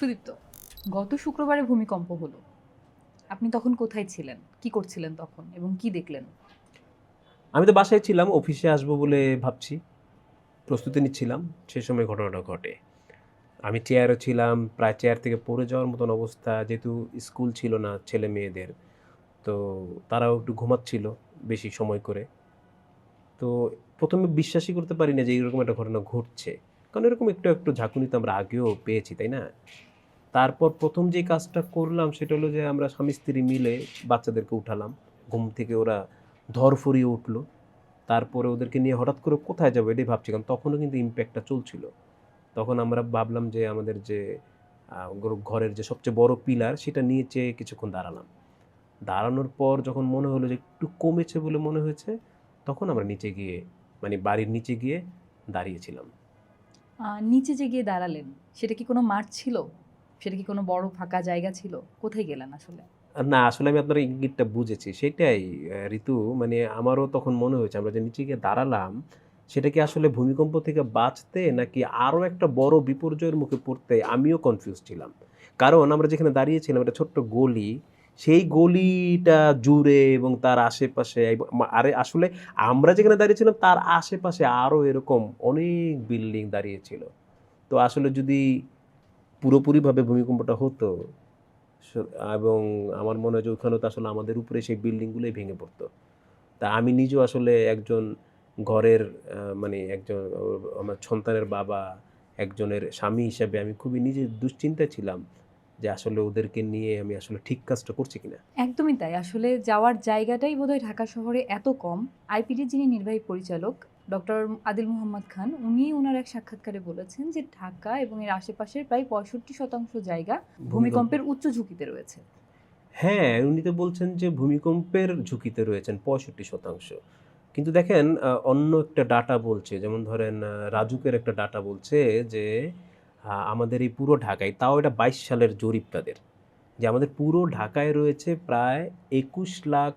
সুদীপ্ত, গত শুক্রবারে ভূমিকম্প হলো। আপনি তখন কোথায় ছিলেন? কি করছিলেন তখন এবং কি দেখলেন? আমি তো বাসায় ছিলাম, অফিসে আসব বলে ভাবছি। প্রস্তুতি নিচ্ছিলাম, সে সময় ঘটনাটা ঘটে। আমি চেয়ারে ছিলাম, প্রায় চেয়ার থেকে পড়ে যাওয়ার মতন অবস্থা, যেহেতু স্কুল ছিল না ছেলে মেয়েদের। তো তারাও একটু ঘুমাচ্ছিল বেশি সময় করে। তো প্রথমে বিশ্বাসই করতে পারি না যে এরকম একটা ঘটনা ঘটছে। কারণ এরকম একটু একটু ঝাঁকুনি তো আমরা আগেও পেয়েছি, তাই না? তারপর প্রথম যে কাজটা করলাম সেটা হলো যে আমরা স্বামী স্ত্রী মিলে বাচ্চাদেরকে উঠালাম। ঘুম থেকে ওরা ধরফরিয়ে উঠল। তারপরে ওদেরকে নিয়ে হঠাৎ করে কোথায় যাব এটাই ভাবছিলাম। তখনও কিন্তু ইম্প্যাক্টটা চলছিল। তখন আমরা ভাবলাম যে আমাদের যে ঘরের যে সবচেয়ে বড় পিলার সেটা নিয়ে চেয়ে কিছুক্ষণ দাঁড়ালাম। দাঁড়ানোর পর যখন মনে হলো যে একটু কমেছে বলে মনে হয়েছে, তখন আমরা নিচে গিয়ে মানে বাড়ির নিচে গিয়ে দাঁড়িয়েছিলাম। নিচে যে গিয়ে দাঁড়ালেন, সেটা কি কোনো মাঠ ছিল? সেটা কি কোনো বড় ফাঁকা জায়গা ছিল? কোথায় গেলেন আসলে? না, আসলে আমি আপনার ইঙ্গিতটা বুঝেছি। সেটাই ঋতু মানে আমারও তখন মনে হয়েছে আমরা যে নিচে গিয়ে দাঁড়ালাম, সেটা কি আসলে ভূমিকম্প থেকে বাঁচতে নাকি আরও একটা বড় বিপর্যয়ের মুখে পড়তে আমিও কনফিউজ ছিলাম। কারণ আমরা যেখানে দাঁড়িয়েছিলাম একটা ছোট্ট গলি, সেই গলিটা জুড়ে এবং তার আশেপাশে আরে আসলে আমরা যেখানে দাঁড়িয়েছিলাম তার আশেপাশে আরও এরকম অনেক বিল্ডিং দাঁড়িয়েছিল। তো আসলে যদি পুরোপুরিভাবে ভূমিকম্পটা হতো। এবং আমার মনে হয় যে ওখানে তো আসলে আমাদের উপরে সেই বিল্ডিংগুলোই ভেঙে পড়তো। তা আমি নিজেও আসলে একজন ঘরের মানে একজন আমার সন্তানের বাবা, একজনের স্বামী হিসাবে আমি খুবই নিজে দুশ্চিন্তায় ছিলাম যে আসলে ওদেরকে নিয়ে আমি আসলে ঠিক কাজটা করছি কিনা। একদমই তাই। আসলে যাওয়ার জায়গাটাই বোধহয় ঢাকা শহরে এত কম। আইপিডির যিনি নির্বাহী পরিচালক ডক্টর আদিল মোহাম্মদ খান উনি ওনার এক সাক্ষাৎকারে বলেছেন যে ঢাকা এবং এর আশেপাশের প্রায় পঁয়ষট্টি শতাংশ জায়গা ভূমিকম্পের উচ্চ ঝুঁকিতে রয়েছে। হ্যাঁ উনি তো বলছেন যে ভূমিকম্পের ঝুঁকিতে রয়েছেন পঁয়ষট্টি শতাংশ। কিন্তু দেখেন অন্য একটা ডাটা বলছে যেমন ধরেন রাজুকের একটা ডাটা বলছে যে আমাদের এই পুরো ঢাকায় তাও এটা বাইশ সালের জরিপ তাদের যে আমাদের পুরো ঢাকায় রয়েছে প্রায় একুশ লাখ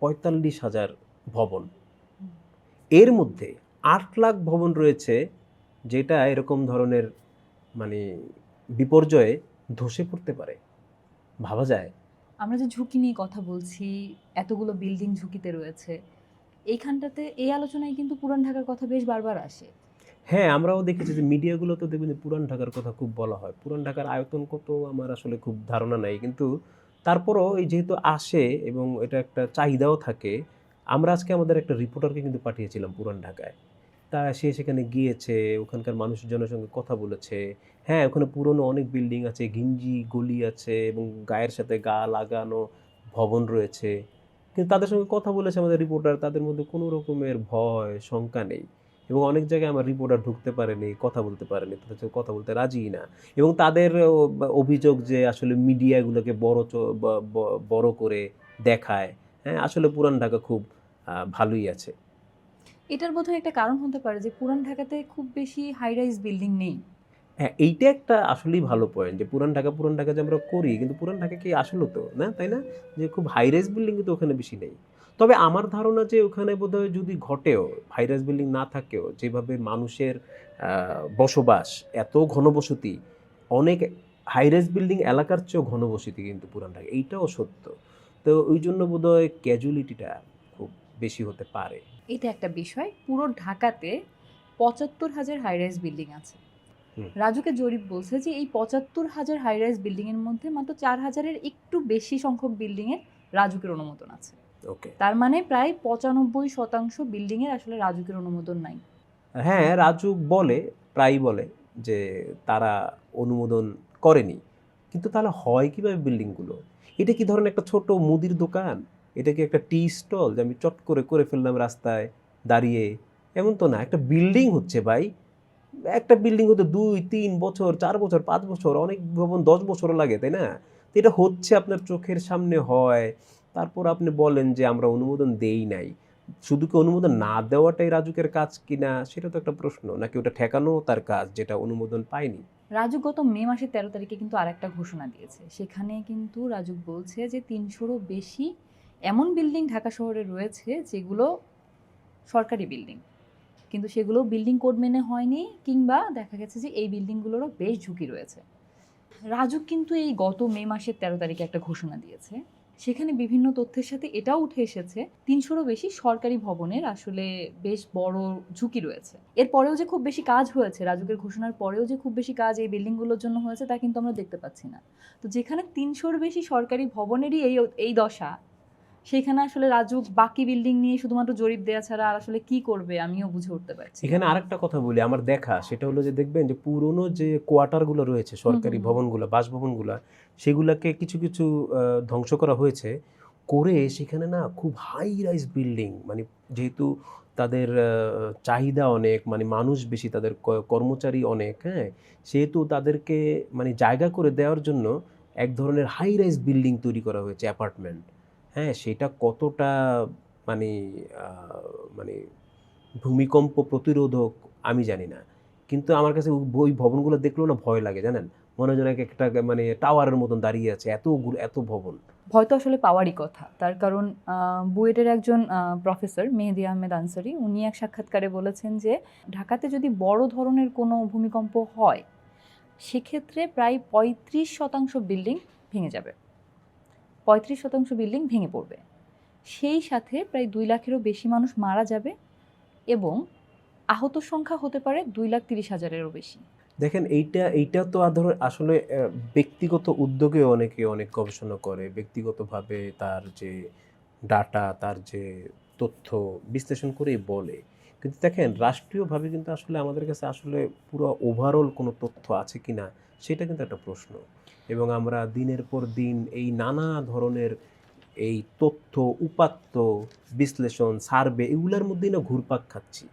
পঁয়তাল্লিশ হাজার ভবন। এর মধ্যে আট লাখ ভবন রয়েছে যেটা এরকম ধরনের মানে বিপর্যয়ে ধসে পড়তে পারে। ভাবা যায়? আমরা যে ঝুঁকি নিয়ে কথা বলছি এতগুলো বিল্ডিং ঝুঁকিতে রয়েছে এইখানটাতে এই আলোচনায় কিন্তু পুরান ঢাকার কথা বেশ বারবার আসে। হ্যাঁ আমরাও দেখেছি যে মিডিয়াগুলো তো দেখবেন যে পুরান ঢাকার কথা খুব বলা হয়। পুরান ঢাকার আয়তন কত আমার আসলে খুব ধারণা নাই। কিন্তু তারপরও এই যেহেতু আসে এবং এটা একটা চাহিদাও থাকে আমরা আজকে আমাদের একটা রিপোর্টারকে কিন্তু পাঠিয়েছিলাম পুরান ঢাকায়। তা সে সেখানে গিয়েছে, ওখানকার মানুষজনের সঙ্গে কথা বলেছে। হ্যাঁ ওখানে পুরনো অনেক বিল্ডিং আছে গিঞ্জি গলি আছে এবং গায়ের সাথে গা লাগানো ভবন রয়েছে। কিন্তু তাদের সঙ্গে কথা বলেছে আমাদের রিপোর্টার তাদের মধ্যে কোনো রকমের ভয়, শঙ্কা নেই। এবং অনেক জায়গায় আমার রিপোর্টার ঢুকতে পারেনি, কথা বলতে পারেনি, তাদের সাথে কথা বলতে রাজিই না। এবং তাদের অভিযোগ যে আসলে মিডিয়াগুলোকে বড় বড় করে দেখায়। হ্যাঁ আসলে পুরান ঢাকা খুব ভালোই আছে। এটার বোধহয় একটা কারণ হতে পারে যে পুরান ঢাকাতে খুব বেশি হাই রাইজ বিল্ডিং নেই। হ্যাঁ এইটা একটা আসলেই ভালো পয়েন্ট যে পুরান ঢাকা পুরান ঢাকা যে আমরা করি কিন্তু পুরান ঢাকা কি আসলে তো না? তাই না? যে খুব হাই রাইজ বিল্ডিং তো ওখানে বেশি নেই। তবে আমার ধারণা যে ওখানে বোধহয় যদি ঘটেও হাই রাইজ বিল্ডিং না থাকেও যেভাবে মানুষের বসবাস এত ঘনবসতি অনেক হাই রাইজ বিল্ডিং এলাকার চেয়েও ঘনবসতি কিন্তু পুরান ঢাকা এইটাও সত্য। তো ওই জন্য বোধহয় ক্যাজুয়ালিটিটা বেশি হতে পারে। এটা একটা বিষয়। পুরো ঢাকাতে পঁচাত্তর হাজার হাই রাইজ বিল্ডিং আছে রাজুকে জরিপ বলছে যে এই পঁচাত্তর হাজার হাই রাইজ বিল্ডিং এর মধ্যে মাত্র চার হাজারের একটু বেশি সংখ্যক বিল্ডিং এর রাজুকের অনুমোদন আছে। ওকে। তার মানে প্রায় পঁচানব্বই শতাংশ বিল্ডিং এর আসলে রাজুকের অনুমোদন নাই। হ্যাঁ রাজু বলে প্রায়ই বলে যে তারা অনুমোদন করেনি। কিন্তু তাহলে হয় কীভাবে বিল্ডিংগুলো এটা কি ধরেন একটা ছোট মুদির দোকান? এটা কি একটা টি স্টল যে আমি চট করে করে ফেললাম রাস্তায় দাঁড়িয়ে। এমন তো না, একটা বিল্ডিং হচ্ছে ভাই। একটা বিল্ডিং হতে দুই, তিন বছর, চার বছর, পাঁচ বছর, অনেক ভবন দশ বছরও লাগে, তাই না? তো এটা হচ্ছে আপনার চোখের সামনে হয়। তারপর আপনি বলেন যে আমরা অনুমোদন দেই নাই। শুধু কি অনুমোদন না দেওয়াটাই রাজুকের কাজ কিনা, সেটা তো একটা প্রশ্ন। নাকি ওটা ঠেকানো তার কাজ যেটা অনুমোদন পায়নি? রাজুক গত মে মাসের তেরো তারিখে কিন্তু আরেকটা ঘোষণা দিয়েছে। সেখানে কিন্তু রাজুক বলছে যে তিনশোরও বেশি এমন বিল্ডিং ঢাকা শহরে রয়েছে যেগুলো সরকারি বিল্ডিং কিন্তু সেগুলো বিল্ডিং কোড মেনে হয়নি কিংবা দেখা গেছে যে এই বিল্ডিংগুলোরও বেশ ঝুঁকি রয়েছে। রাজুক কিন্তু এই গত মে মাসের তেরো তারিখে একটা ঘোষণা দিয়েছে। সেখানে বিভিন্ন তথ্যের সাথে এটাও উঠে এসেছে, তিনশোরও বেশি সরকারি ভবনের আসলে বেশ বড় ঝুঁকি রয়েছে। এরপরেও যে খুব বেশি কাজ হয়েছে, রাজুকের ঘোষণার পরেও যে খুব বেশি কাজ এই বিল্ডিংগুলোর জন্য হয়েছে তা কিন্তু আমরা দেখতে পাচ্ছি না। তো যেখানে তিনশোর বেশি সরকারি ভবনেরই এই এই দশা সেখানে আসলে রাজুক বাকি বিল্ডিং নিয়ে শুধুমাত্র জরিপ দেওয়া ছাড়া আর আসলে কি করবে আমিও বুঝে উঠতে পারছি। এখানে আরেকটা কথা বলি আমার দেখা সেটা হলো যে দেখবেন যে পুরনো যে কোয়ার্টারগুলো রয়েছে সরকারি। ভবনগুলো বাসভবনগুলো সেগুলোকে কিছু কিছু ধ্বংস করা হয়েছে করে সেখানে না খুব হাই রাইজ বিল্ডিং মানে যেহেতু তাদের চাহিদা অনেক মানে মানুষ বেশি তাদের কর্মচারী অনেক হ্যাঁ সেহেতু তাদেরকে মানে জায়গা করে দেওয়ার জন্য এক ধরনের হাই রাইজ বিল্ডিং তৈরি করা হয়েছে অ্যাপার্টমেন্ট হ্যাঁ সেটা কতটা মানে মানে ভূমিকম্প প্রতিরোধক আমি জানি না। কিন্তু আমার কাছে ওই ভবনগুলো দেখলেও না ভয় লাগে, জানেন? মনে হয় এক একটা মানে টাওয়ারের মতন দাঁড়িয়ে আছে এতগুলো এত ভবন। ভয় তো আসলে পাওয়ারই কথা। তার কারণ বুয়েটের একজন প্রফেসর, মেহেদি আহমেদ আনসারি, উনি এক সাক্ষাৎকারে বলেছেন যে, ঢাকাতে যদি বড় ধরনের কোনো ভূমিকম্প হয়, সেক্ষেত্রে প্রায় পঁয়ত্রিশ শতাংশ বিল্ডিং ভেঙে যাবে। পঁয়ত্রিশ শতাংশ বিল্ডিং ভেঙে পড়বে। সেই সাথে প্রায় দুই লাখেরও বেশি মানুষ মারা যাবে এবং আহত সংখ্যা হতে পারে দুই লাখ তিরিশ হাজারেরও বেশি। দেখেন, এইটা এইটা তো ধরো আসলে ব্যক্তিগত উদ্যোগে অনেকে অনেক গবেষণা করে। ব্যক্তিগতভাবে তার যে ডাটা, তার যে তথ্য বিশ্লেষণ করেই বলে। কিন্তু দেখেন, রাষ্ট্রীয়ভাবে কিন্তু আসলে আমাদের কাছে আসলে পুরো ওভারঅল কোনো তথ্য আছে কি না সেটা কিন্তু একটা প্রশ্ন। এবং আমরা দিনের পর দিন এই নানা ধরনের এই তথ্য, উপাত্ত, বিশ্লেষণ, সার্ভে এগুলোর মধ্যেই না ঘুরপাক খাচ্ছি।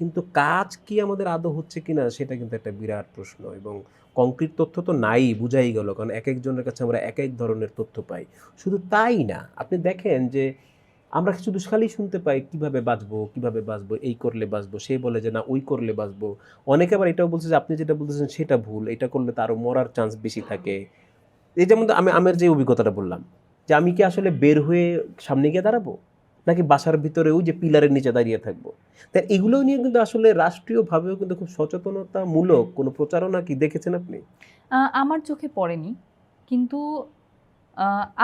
কিন্তু কাজ কি আমাদের আদৌ হচ্ছে কি না সেটা কিন্তু একটা বিরাট প্রশ্ন এবং কংক্রিট তথ্য তো নাই, বুঝাই গেল। কারণ এক একজনের কাছে আমরা এক এক ধরনের তথ্য পাই। শুধু তাই না, আপনি দেখেন যে আমরা কিছু খালি শুনতে পাই, কীভাবে বাঁচবো কীভাবে বাঁচবো, এই করলে বাঁচবো, সে বলে যে না, ওই করলে বাঁচবো। অনেকে আবার এটাও বলছে যে, আপনি যেটা বলতেছেন সেটা ভুল, এটা করলে তারও মরার চান্স বেশি থাকে। এই যেমন আমি, আমার যে অভিজ্ঞতাটা বললাম, যে আমি কি আসলে বের হয়ে সামনে গিয়ে দাঁড়াবো? নাকি বাসার ভিতরে ওই যে পিলারের নিচে দাঁড়িয়ে থাকব? তাই এগুলো নিয়ে কিন্তু আসলে রাষ্ট্রীয়ভাবেও কিন্তু খুব সচেতনতামূলক কোনো প্রচারণা কি দেখেছেন আপনি? আমার চোখে পড়েনি। কিন্তু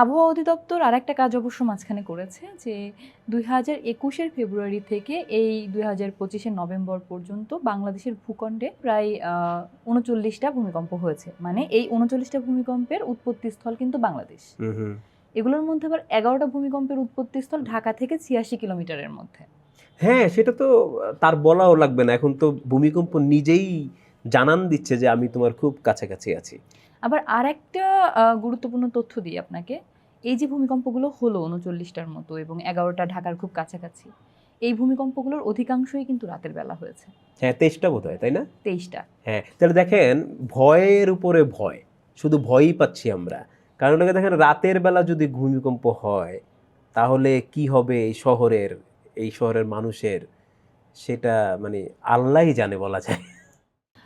আবহাওয়া অধিদপ্তর আর একটা কাজ অবশ্য মাঝখানে করেছে যে দুই হাজার একুশের ফেব্রুয়ারি থেকে এই দুই হাজার পঁচিশের নভেম্বর পর্যন্ত বাংলাদেশের ভূখণ্ডে প্রায় উনচল্লিশটা ভূমিকম্প হয়েছে। মানে এই উনচল্লিশটা ভূমিকম্পের উৎপত্তিস্থল কিন্তু বাংলাদেশ। এগুলোর মধ্যে আবার এগারোটা ভূমিকম্পের উৎপত্তিস্থল ঢাকা থেকে ছিয়াশি কিলোমিটারের মধ্যে। হ্যাঁ সেটা তো তার বলাও লাগবে না। এখন তো ভূমিকম্প নিজেই জানান দিচ্ছে যে আমি তোমার খুব কাছাকাছি আছি। আবার আর একটা গুরুত্বপূর্ণ তথ্য দিই আপনাকে। এই যে ভূমিকম্পগুলো হলো উনচল্লিশটার মতো এবং এগারোটা ঢাকার খুব কাছাকাছি এই ভূমিকম্পগুলোর অধিকাংশই কিন্তু রাতের বেলা হয়েছে। হ্যাঁ তেইশটা বোধ হয় তাই না? তেইশটা। হ্যাঁ তাহলে দেখেন ভয়ের উপরে ভয় শুধু ভয়ই পাচ্ছি আমরা। কারণ ওটাকে দেখেন রাতের বেলা যদি ভূমিকম্প হয় তাহলে কি হবে এই শহরের এই শহরের মানুষের? সেটা মানে আল্লাহই জানে বলা যায়।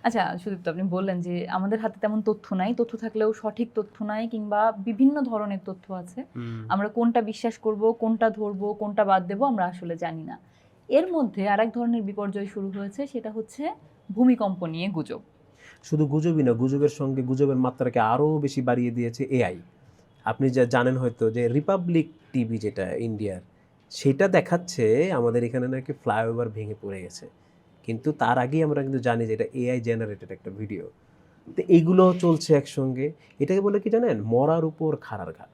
আচ্ছা সুদীপ্ত আপনি বললেন যে আমাদের হাতে তেমন তথ্য নাই। তথ্য থাকলেও সঠিক তথ্য নাই কিংবা বিভিন্ন ধরনের তথ্য আছে। আমরা কোনটা বিশ্বাস করব কোনটা ধরবো কোনটা বাদ দেবো আমরা আসলে জানি না। এর মধ্যে আরেক ধরনের বিপর্যয় শুরু হয়েছে সেটা হচ্ছে ভূমিকম্প নিয়ে গুজব। শুধু গুজবই না গুজবের সঙ্গে গুজবের মাত্রাকে আরও বেশি বাড়িয়ে দিয়েছে এআই আপনি যা জানেন হয়তো যে রিপাবলিক টিভি যেটা ইন্ডিয়ার সেটা দেখাচ্ছে আমাদের এখানে নাকি ফ্লাইওভার ভেঙে পড়ে গেছে। কিন্তু তার আগেই আমরা কিন্তু জানি যে এটা এআই জেনারেটেড একটা ভিডিও তো এইগুলো চলছে একসঙ্গে। এটাকে বলে কি জানেন? মরার উপর খাড়ার ঘাট।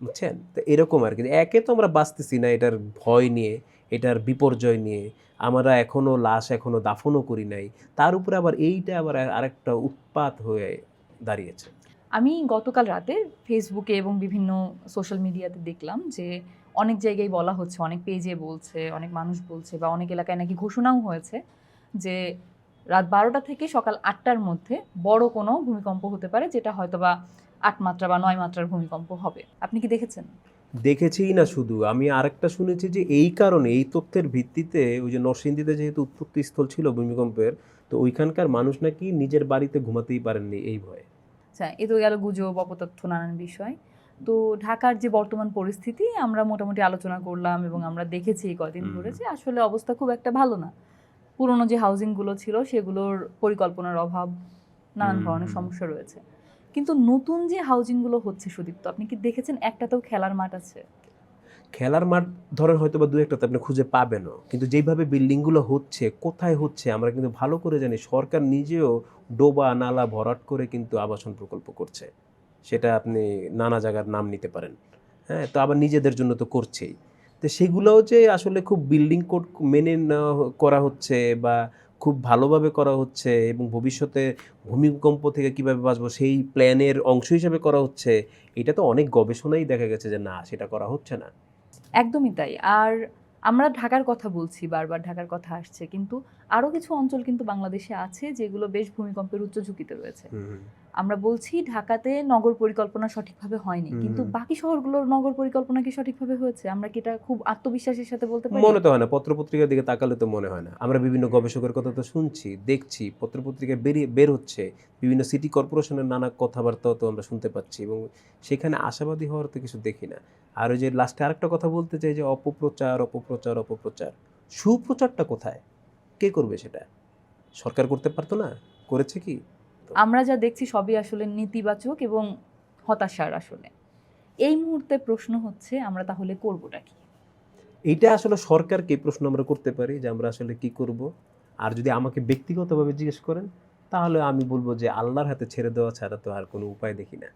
বুঝছেন? তো এরকম আর কি। একে তো আমরা বাঁচতেছি না এটার ভয় নিয়ে, এটার বিপর্যয় নিয়ে। আমরা এখনও লাশ এখনও দাফনও করি নাই। তার উপরে আবার এইটা আবার আরেকটা উৎপাত হয়ে দাঁড়িয়েছে। আমি গতকাল রাতে ফেসবুকে এবং বিভিন্ন সোশ্যাল মিডিয়াতে দেখলাম যে অনেক জায়গায় বলা হচ্ছে, অনেক পেজে বলছে, অনেক মানুষ বলছে বা অনেক এলাকায় নাকি ঘোষণাও হয়েছে যে রাত বারোটা থেকে সকাল আটটার মধ্যে বড় কোনো ভূমিকম্প হতে পারে যেটা হয়তো বা আট মাত্রা বা নয় মাত্রার ভূমিকম্প হবে। আপনি কি দেখেছেন? দেখেছিই না শুধু আমি আরেকটা শুনেছি যে এই কারণে এই তথ্যের ভিত্তিতে ওই যে নরসিংদীতে যেহেতু উৎপত্তিস্থল ছিল ভূমিকম্পের তো ওইখানকার মানুষ নাকি নিজের বাড়িতে ঘুমাতেই পারেননি এই ভয়ে। আচ্ছা এ তো গেল গুজব অপতথ্য নানান বিষয়। তো ঢাকার যে বর্তমান পরিস্থিতি আমরা মোটামুটি আলোচনা করলাম এবং আমরা দেখেছি কদিন। ধরে যে আসলে অবস্থা খুব একটা ভালো না। পুরনো যে হাউজিংগুলো ছিল সেগুলোর পরিকল্পনার অভাব নানান ধরনের সমস্যা রয়েছে। কিন্তু নতুন যে হাউজিংগুলো হচ্ছে সুদীপ্ত আপনি কি দেখেছেন একটাতেও খেলার মাঠ আছে? খেলার মাঠ ধরেন হয়তো বা দু একটাতে আপনি খুঁজে পাবেনও। কিন্তু যেইভাবে বিল্ডিংগুলো হচ্ছে কোথায় হচ্ছে আমরা কিন্তু ভালো করে জানি সরকার নিজেও ডোবা নালা ভরাট করে কিন্তু আবাসন প্রকল্প করছে। সেটা আপনি নানা জায়গার নাম নিতে পারেন। হ্যাঁ তো আবার নিজেদের জন্য তো করছেই। তো সেগুলোও যে আসলে খুব বিল্ডিং কোড মেনে করা হচ্ছে বা খুব ভালোভাবে করা হচ্ছে এবং ভবিষ্যতে ভূমিকম্প থেকে কীভাবে বাঁচবো সেই প্ল্যানের অংশ হিসাবে করা হচ্ছে, এটা তো অনেক গবেষণাই দেখা গেছে যে না, সেটা করা হচ্ছে না। একদমই তাই। আর আমরা ঢাকার কথা বলছি, বারবার ঢাকার কথা আসছে, কিন্তু আরও কিছু অঞ্চল কিন্তু বাংলাদেশে আছে যেগুলো বেশ ভূমিকম্পের উচ্চ ঝুঁকিতে রয়েছে। আমরা বলছি ঢাকাতে নগর পরিকল্পনা সঠিকভাবে হয়নি। কিন্তু বাকি শহরগুলোর নগর পরিকল্পনা কি সঠিকভাবে হয়েছে? আমরা কি এটা খুব আত্মবিশ্বাসের সাথে বলতে পারি? মনে তো হয় না পত্রপত্রিকার দিকে তাকালে তো মনে হয় না। আমরা বিভিন্ন গবেষকের কথা তো শুনছি দেখছি পত্রপত্রিকায় বেরিয়ে বের হচ্ছে বিভিন্ন সিটি কর্পোরেশনের নানা কথাবার্তাও তো আমরা শুনতে পাচ্ছি এবং সেখানে আশাবাদী হওয়ার তো কিছু দেখি না। আর ওই যে লাস্টে আরেকটা কথা বলতে চাই যে অপপ্রচার অপপ্রচার অপপ্রচার। সুপ্রচারটা কোথায়? কে করবে সেটা? সরকার করতে পারতো না? করেছে কি? আমরা যা দেখছি সবই আসলে নেতিবাচক এবং হতাশার আসলে। এই মুহূর্তে প্রশ্ন হচ্ছে আমরা তাহলে করবোটা কি? এইটা আসলে সরকারকে প্রশ্ন আমরা করতে পারি যে আমরা আসলে কি করব। আর যদি আমাকে ব্যক্তিগতভাবে জিজ্ঞেস করেন তাহলে আমি বলব যে আল্লাহর হাতে ছেড়ে দেওয়া ছাড়া তো আর কোনো উপায় দেখি না।